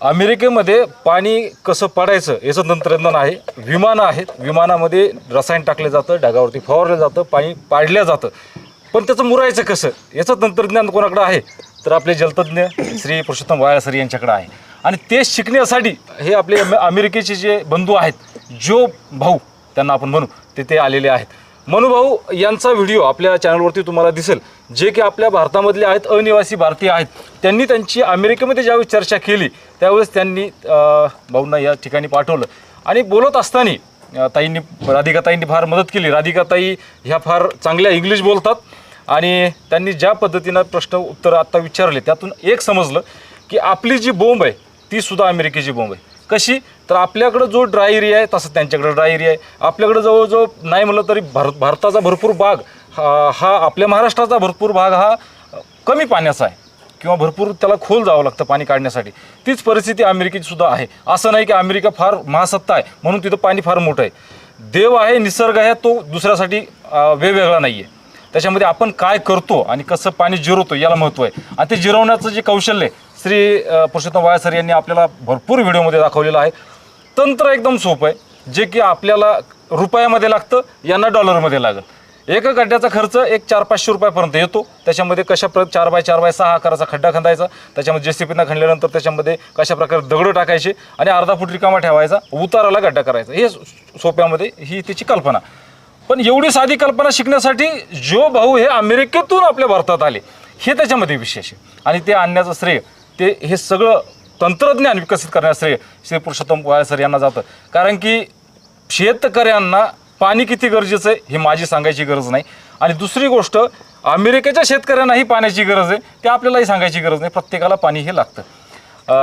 अमेरिकेमध्ये पाणी कसं पाडायचं याचं तंत्रज्ञान आहे. विमानं आहेत. विमानामध्ये रसायन टाकलं जातं ढगावरती फवारलं जातं पाणी पाडलं जातं. पण त्याचं मुरायचं कसं? याचं तंत्रज्ञान कोणाकडं आहे? तर आपले जलतज्ञ श्री पुरुषोत्तम वाळसर यांच्याकडे आहे. आणि ते शिकण्यासाठी हे आपले अमेरिकेचे जे बंधू आहेत जो भाऊ त्यांना आपण म्हणू ते ते आलेले आहेत. मनुभाऊ यांचा व्हिडिओ आपल्या चॅनलवरती तुम्हाला दिसेल. जे की आपल्या भारतामधले आहेत अनिवासी भारतीय आहेत. त्यांनी त्यांची अमेरिकेमध्ये ज्यावेळेस चर्चा केली त्यावेळेस त्यांनी भाऊंना या ठिकाणी पाठवलं. आणि बोलत असताना ताईंनी राधिकाताईंनी फार मदत केली. राधिकाताई ह्या फार चांगल्या इंग्लिश बोलतात. आणि त्यांनी ज्या पद्धतीनं प्रश्न उत्तर आत्ता विचारले त्यातून एक समजलं की आपली जी बोंब आहे ती सुद्धा अमेरिकेची बोंब आहे. कशी? तर आपल्याकडं जो ड्राय एरिया आहे तसं त्यांच्याकडे ड्राय एरिया आहे. आपल्याकडं जवळजवळ नाही म्हणलं तरी भर भारताचा भरपूर भाग हा हा आपल्या महाराष्ट्राचा भरपूर भाग हा कमी पाण्याचा आहे. किंवा भरपूर त्याला खोल जावं लागतं पाणी काढण्यासाठी. तीच परिस्थिती अमेरिकेची सुद्धा आहे. असं नाही की अमेरिका फार महासत्ता आहे म्हणून तिथं पाणी फार मोठं आहे. देव आहे निसर्ग आहे तो दुसऱ्यासाठी वेगवेगळा नाही आहे त्याच्यामध्ये आपण काय करतो आणि कसं पाणी जिरवतो याला महत्त्व आहे. आणि ते जिरवण्याचं जे कौशल्य आहे श्री पुरुषोत्तम पुरुषोत्तम वाळसर यांनी आपल्याला भरपूर व्हिडिओमध्ये दाखवलेलं आहे. तंत्र एकदम सोपं आहे. जे की आपल्याला रुपयामध्ये लागतं यांना डॉलरमध्ये लागेल. एका खड्ड्याचा खर्च एक चार पाचशे रुपयापर्यंत येतो. त्याच्यामध्ये कशा प्र चार बाय चार बाय सहा आकाराचा खड्डा खंदायचा. त्याच्यामध्ये जे सी पीनं खणल्यानंतर त्याच्यामध्ये कशा प्रकारे दगडं टाकायचे आणि अर्धा फूट रिकामा ठेवायचा उताराला खड्डा करायचा. हे सोप्यामध्ये ही त्याची कल्पना. पण एवढी साधी कल्पना शिकण्यासाठी जो भाऊ हे अमेरिकेतून आपल्या भारतात आले हे त्याच्यामध्ये विशेष आहे. आणि ते आणण्याचं श्रेय ते हे सगळं तंत्रज्ञान विकसित करण्याचं श्रेय श्री पुरुषोत्तम वाळसर यांना जातं. कारण की शेतकऱ्यांना पाणी किती गरजेचं आहे हे माझी सांगायची गरज नाही. आणि दुसरी गोष्ट अमेरिकेच्या शेतकऱ्यांनाही पाण्याची गरज आहे ते आपल्यालाही सांगायची गरज नाही. प्रत्येकाला पाणी हे लागतं.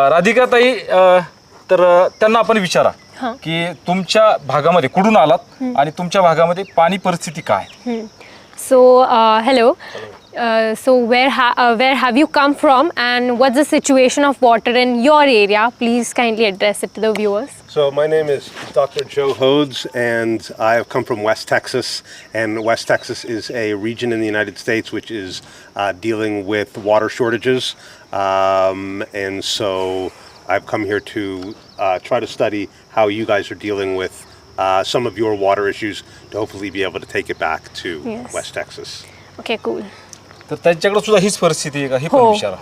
राधिकाताई तर त्यांना आपण विचारा की तुमच्या भागामध्ये कुठून आलात आणि तुमच्या भागामध्ये पाणी परिस्थिती काय uh, hello. Uh, so, where ha- uh, where have you come from, and what's the situation of water in your area? Please kindly address it to the viewers. So my name is Dr. Joe Hodes, and I have come from West Texas. And West Texas is a region in the United States which is uh, dealing with water shortages. Um, and so I've come here to uh, try to study how you guys are dealing with uh, some of your water issues to hopefully be able to take it back to Yes. West Texas. Okay, cool. तर त्यांच्याकडे सुद्धा हीच परिस्थिती आहे का? ही पण हो. विचारा.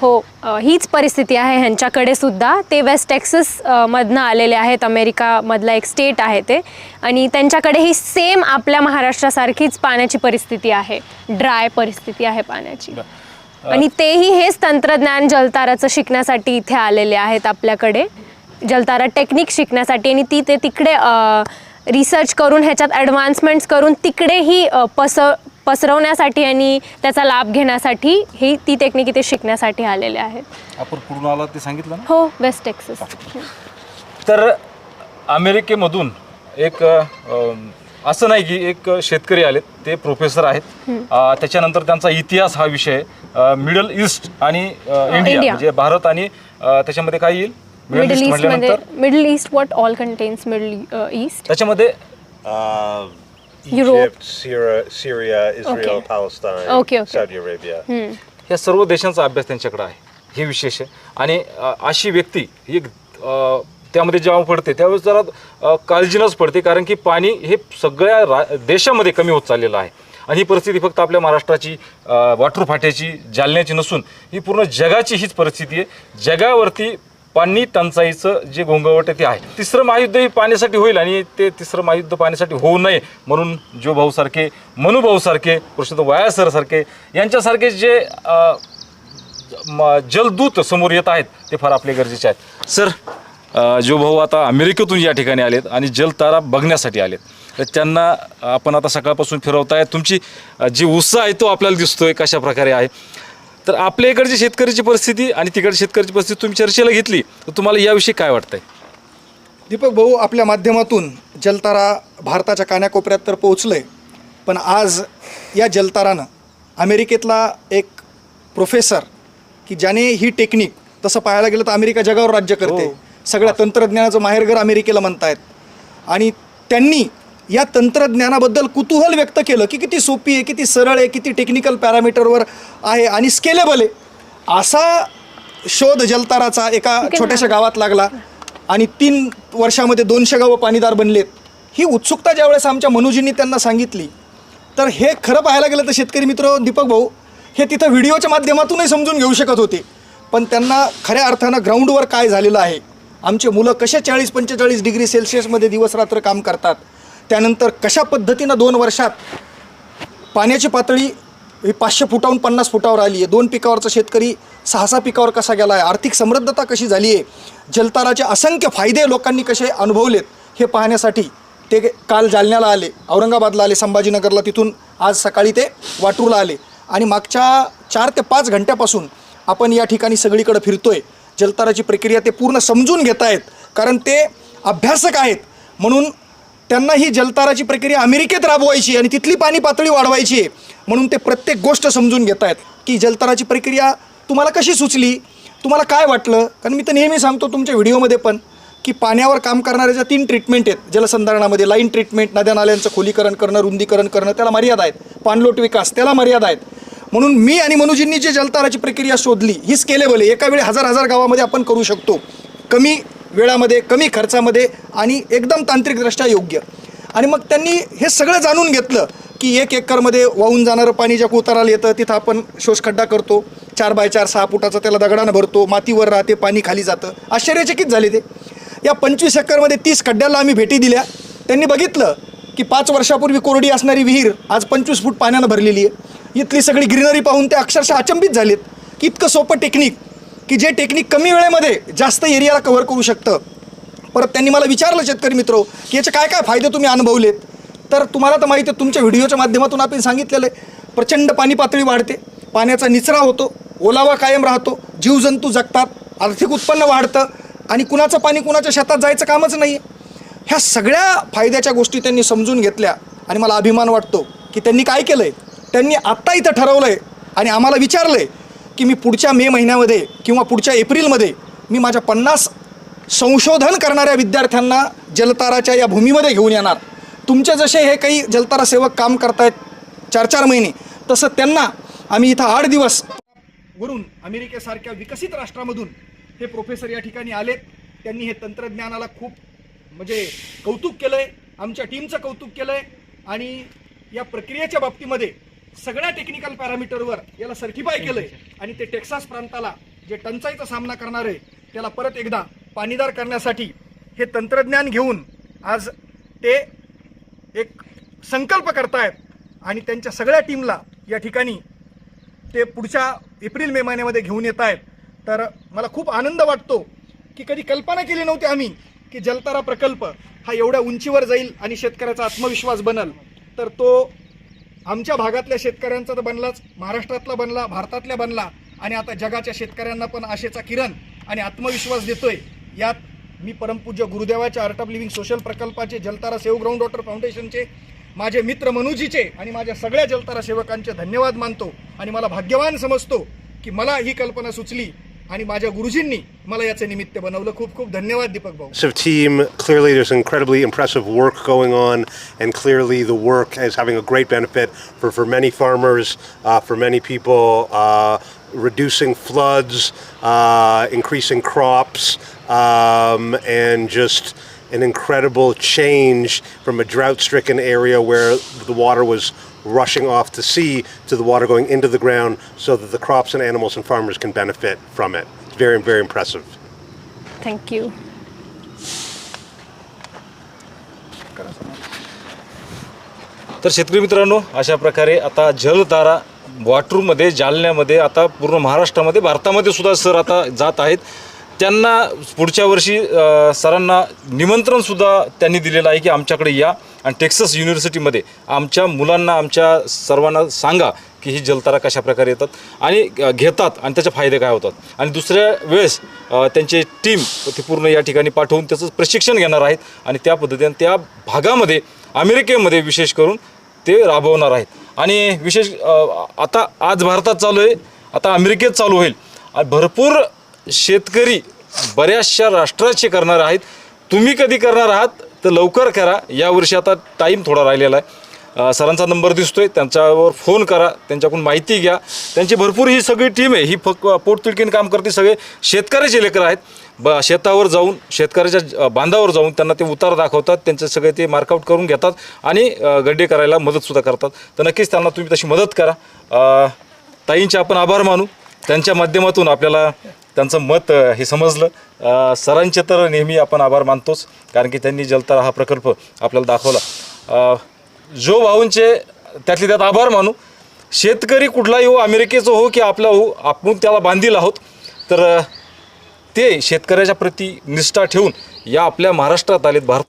हो अ, हीच परिस्थिती आहे ह्यांच्याकडे सुद्धा. ते वेस्ट टेक्सस अ, मधनं आलेले आहेत. अमेरिकामधला एक स्टेट आहे ते. आणि त्यांच्याकडे ही सेम आपल्या महाराष्ट्रासारखीच पाण्याची परिस्थिती आहे. ड्राय परिस्थिती आहे पाण्याची. आणि तेही हेच तंत्रज्ञान जलताराचं शिकण्यासाठी इथे आलेले आहेत आपल्याकडे. जलतारा टेक्निक शिकण्यासाठी. आणि ती ते तिकडे रिसर्च करून ह्याच्यात ॲडव्हान्समेंट्स करून तिकडेही अ, पस पसरवण्यासाठी आणि त्याचा लाभ घेण्यासाठी ही ती टेक्निक इथे शिकण्यासाठी आलेले आहेत आपण कुठून आला ते सांगितलं ना? हो वेस्ट टेक्सस तर अमेरिकेमधून एक असं नाही की एक शेतकरी आलेत ते प्रोफेसर आहेत. अ, त्याच्यानंतर त्यांचा इतिहास हा विषय मिडल ईस्ट आणि इंडिया इंडिया. म्हणजे भारत आणि अ, त्याच्यामध्ये काय येईल? मिडल ईस्ट म्हटल्यानंतर? Middle east what all contains middle east त्याच्यामध्ये Europe. Egypt, Syria, Syria, Israel, Okay. Palestine, Okay, okay. Saudi Arabia. या सर्व देशांचा अभ्यास त्यांच्याकडे आहे हे विशेष आहे आणि अ, अशी व्यक्ती ही अ, त्यामध्ये जेव्हा पडते त्यावेळेस जरा अ, काळजीनच पडते कारण की पाणी हे सगळ्या रा देशामध्ये कमी होत चाललेलं आहे आणि ही परिस्थिती फक्त आपल्या महाराष्ट्राची अ, वॉटर फाट्याची जालन्याची नसून ही पूर्ण जगाची हीच परिस्थिती आहे जगावरती पाणी टंचाईचं जे घोंगावट आहे ते आहे. तिसरं महायुद्ध हे पाण्यासाठी होईल आणि ते तिसरं महायुद्ध पाण्यासाठी होऊ नये म्हणून जो भाऊसारखे मनुभाऊसारखे कृष्ण पुरुषोत्तम यांच्यासारखे जे म- जलदूत समोर येत आहेत ते फार आपले गरजेचे आहेत. सर जो भाऊ आता अमेरिकेतून या ठिकाणी आलेत आणि जलतारा बघण्यासाठी आलेत तर त्यांना आपण आता सकाळपासून फिरवताय. तुमची जी उत्साह आहे तो आपल्याला दिसतोय कशा प्रकारे आहे. तर आपल्या इकडची शेतकऱ्याची परिस्थिती आणि तिकडची शेतकऱ्याची परिस्थिती तुम्ही चर्चेला घेतली तर तुम्हाला याविषयी काय वाटतंय? दीपक भाऊ आपल्या माध्यमातून जलतारा भारताच्या कानाकोपऱ्यात तर पोहोचलंय पण आज या जलतारानं अमेरिकेतला एक प्रोफेसर की ज्याने ही टेक्निक तसं पाहायला गेलं तर अमेरिका जगावर राज्य करते. हो. सगळ्या तंत्रज्ञानाचं माहेरघर अमेरिकेला म्हणतायत. आणि त्यांनी या तंत्रज्ञानाबद्दल कुतूहल व्यक्त केलं की किती सोपी आहे किती सरळ आहे किती टेक्निकल पॅरामीटरवर आहे आणि स्केलेबल आहे. असा शोध जलताराचा एका छोट्याशा गावात लागला आणि तीन वर्षामध्ये दोनशे गावं पाणीदार बनलेत. ही उत्सुकता ज्यावेळेस आमच्या मनुजींनी त्यांना सांगितली तर हे खरं पाहायला गेलं तर शेतकरी मित्र दीपक भाऊ हे तिथं व्हिडिओच्या माध्यमातूनही समजून घेऊ शकत होते. पण त्यांना खऱ्या अर्थानं ग्राउंडवर काय झालेलं आहे? आमचे मुलं कशा चाळीस पंचेचाळीस डिग्री सेल्सिअसमध्ये दिवसरात्र काम करतात? त्यानंतर कशा पद्धतीनं दोन वर्षात पाण्याची पातळी ही पाचशे फुटाहून पन्नास फुटावर आली आहे? दोन पिकावरचा शेतकरी सहा सहा पिकावर कसा गेला आहे आर्थिक समृद्धता कशी झाली आहे? जलताराचे असंख्य फायदे लोकांनी कसे अनुभवलेत हे पाहण्यासाठी ते काल जालन्याला आले औरंगाबादला आले संभाजीनगरला. तिथून आज सकाळी ते वाटूरला आले. आणि मागच्या चार ते पाच घंट्यापासून आपण या ठिकाणी सगळीकडे फिरतोय. जलताराची प्रक्रिया ते पूर्ण समजून घेत आहेत कारण ते अभ्यासक आहेत. म्हणून त्यांना ही जलताराची प्रक्रिया अमेरिकेत राबवायची आणि तिथली पाणी पातळी वाढवायची आहे. म्हणून ते प्रत्येक गोष्ट समजून घेत आहेत की जलताराची प्रक्रिया तुम्हाला कशी सुचली तुम्हाला काय वाटलं? कारण मी तर नेहमी सांगतो तुमच्या व्हिडिओमध्ये पण की पाण्यावर काम करणाऱ्या ज्या तीन ट्रीटमेंट आहेत जलसंधारणामध्ये लाईन ट्रीटमेंट नद्या नाल्यांचं खोलीकरण करणं रुंदीकरण करणं त्याला मर्यादा आहेत. पाणलोट विकास त्याला मर्यादा आहेत. म्हणून मी आणि मनुजींनी जी जलताराची प्रक्रिया शोधली ही स्केलेबल आहे. एका वेळी हजार हजार गावामध्ये आपण करू शकतो. कमी वेळामध्ये कमी खर्चामध्ये आणि एकदम तांत्रिकदृष्ट्या योग्य. आणि मग त्यांनी हे सगळं जाणून घेतलं की एक एकरमध्ये वाहून जाणारं पाणी ज्या उताराला येतं तिथं आपण शोषखड्डा करतो. चार बाय चार सहा फुटाचा त्याला दगडानं भरतो. मातीवर राहते पाणी खाली जातं. आश्चर्यचकित झाले ते. या पंचवीस एकरमध्ये तीस खड्ड्याला आम्ही भेटी दिल्या. त्यांनी बघितलं की पाच वर्षापूर्वी कोरडी असणारी विहीर आज पंचवीस फूट पाण्यानं भरलेली आहे. इथली सगळी ग्रीनरी पाहून ते अक्षरशः अचंबित झालेत. की इतकं सोपं टेक्निक. की जे टेक्निक कमी वेळेमध्ये जास्त एरियाला कव्हर करू शकतं. परत त्यांनी मला विचारलं शेतकरी मित्र की याचे काय काय फायदे तुम्ही अनुभवलेत? तर तुम्हाला तर माहिती आहे तुमच्या व्हिडिओच्या माध्यमातून आपण सांगितलेलं आहे प्रचंड पाणी पातळी वाढते पाण्याचा निचरा होतो ओलावा कायम राहतो जीवजंतू जगतात आर्थिक उत्पन्न वाढतं आणि कुणाचं पाणी कुणाच्या शेतात जायचं कामच नाही ह्या सगळ्या फायद्याच्या गोष्टी त्यांनी समजून घेतल्या आणि मला अभिमान वाटतो की त्यांनी काय केलं आहे त्यांनी आत्ता इथं ठरवलं आहे आणि आम्हाला विचारलं आहे की मी पुढच्या मे महिन्यामध्ये किंवा पुढच्या एप्रिलमध्ये मी माझ्या पन्नास संशोधन करणाऱ्या विद्यार्थ्यांना जलताराच्या या भूमीमध्ये घेऊन येणार. तुमचे जसे हे काही जलतारा सेवक काम करतायत चार चार महिने तसं त्यांना आम्ही इथं आठ दिवस वरून अमेरिकेसारख्या विकसित राष्ट्रामधून हे प्रोफेसर या ठिकाणी आलेत. त्यांनी हे तंत्रज्ञानाला खूप म्हणजे कौतुक केलं आहे आमच्या टीमचं कौतुक केलं आहे आणि या प्रक्रियेच्या बाबतीमध्ये सगळ्या टेक्निकल पॅरामीटरवर याला सर्टिफाय केलं आहे आणि ते टेक्सास प्रांताला जे टंचाईचा सामना करणार आहे त्याला परत एकदा पाणीदार करण्यासाठी हे तंत्रज्ञान घेऊन आज ते एक संकल्प करतायत. आणि त्यांच्या सगळ्या टीमला या ठिकाणी ते पुढच्या एप्रिल मे महिन्यामध्ये घेऊन येत आहेत तर मला खूप आनंद वाटतो की कधी कल्पना केली नव्हती आम्ही की जलतारा प्रकल्प हा एवढ्या उंचीवर जाईल आणि शेतकऱ्याचा आत्मविश्वास बनल. तर तो आमच्या भागातल्या शेतकऱ्यांचा तर बनलाच महाराष्ट्रातला बनला भारतातल्या बनला आणि आता जगाच्या शेतकऱ्यांना पण आशेचा किरण आणि आत्मविश्वास देतोय. यात मी परमपूज्य गुरुदेवाच्या आर्ट ऑफ लिव्हिंग सोशल प्रकल्पाचे जलतारा सेव ग्राउंड वॉटर फाउंडेशनचे माझे मित्र मनुजीचे आणि माझ्या सगळ्या जलतारा सेवकांचे धन्यवाद मानतो. आणि मला भाग्यवान समजतो की मला ही कल्पना सुचली. आणि माझ्या गुरुजींनी मला याचं निमित्त बनवलं खूप खूप धन्यवाद दीपक भाऊ Impressive team. Clearly, there's incredibly impressive work going on, and clearly, the work is having a great benefit for, for many farmers, uh, for many people, uh, reducing floods, uh, increasing crops, um, and just an incredible change from a drought stricken area where the water was rushing off to sea to the water going into the ground so that the crops and animals and farmers can benefit from it. It's very, very impressive. Thank you तर शेतकरी मित्रांनो अशा प्रकारे आता जलधारा वाटूरमध्ये जालन्यामध्ये आता पूर्ण महाराष्ट्रामध्ये भारतामध्ये सुद्धा सर आता जात आहेत त्यांना पुढच्या वर्षी अ, सरांना निमंत्रणसुद्धा त्यांनी दिलेलं आहे की आमच्याकडे या. आणि टेक्सस युनिव्हर्सिटीमध्ये आमच्या मुलांना आमच्या सर्वांना सांगा की ही जलतारा कशा प्रकारे येतात आणि अ, घेतात आणि त्याचे फायदे काय होतात. आणि दुसऱ्या वेळेस अ, त्यांची टीम ती पूर्ण या ठिकाणी पाठवून त्याचं प्रशिक्षण घेणार आहेत आणि त्या पद्धतीने त्या भागामध्ये अमेरिकेमध्ये विशेष करून ते राबवणार आहेत. आणि विशेष अ, आता आज भारतात चालू आहे आता अमेरिकेत चालू होईल. भरपूर शेतकरी बऱ्याचशा राष्ट्राचे करणार आहेत. तुम्ही कधी करणार आहात तर लवकर करा. यावर्षी आता टाईम थोडा राहिलेला आहे. सरांचा नंबर दिसतो आहे त्यांच्यावर फोन करा. त्यांच्याकडून माहिती घ्या. त्यांची भरपूर ही सगळी टीम आहे. ही फक्त पोटतिडकीने काम करते सगळे शेतकऱ्याचे लेकरं आहेत. ब शेतावर जाऊन शेतकऱ्याच्या बांधावर जाऊन त्यांना ते उतार दाखवतात. त्यांचे सगळे ते मार्कआउट करून घेतात आणि गड्डे करायला मदतसुद्धा करतात. तर नक्कीच त्यांना तुम्ही तशी मदत करा. ताईंचे आपण आभार मानू. त्यांच्या माध्यमातून आपल्याला त्यांचं मत हे समजलं. सरांचे तर नेहमी आपण आभार मानतोच कारण की त्यांनी जलतारा हा प्रकल्प आपल्याला दाखवला. जो भाऊंचे त्यातले त्यात आभार मानू. शेतकरी कुठलाही हो अमेरिकेचं हो की आपला हो आपण त्याला बांधील आहोत. तर ते शेतकऱ्याच्या प्रती निष्ठा ठेवून या आपल्या महाराष्ट्रात आलेत भारत.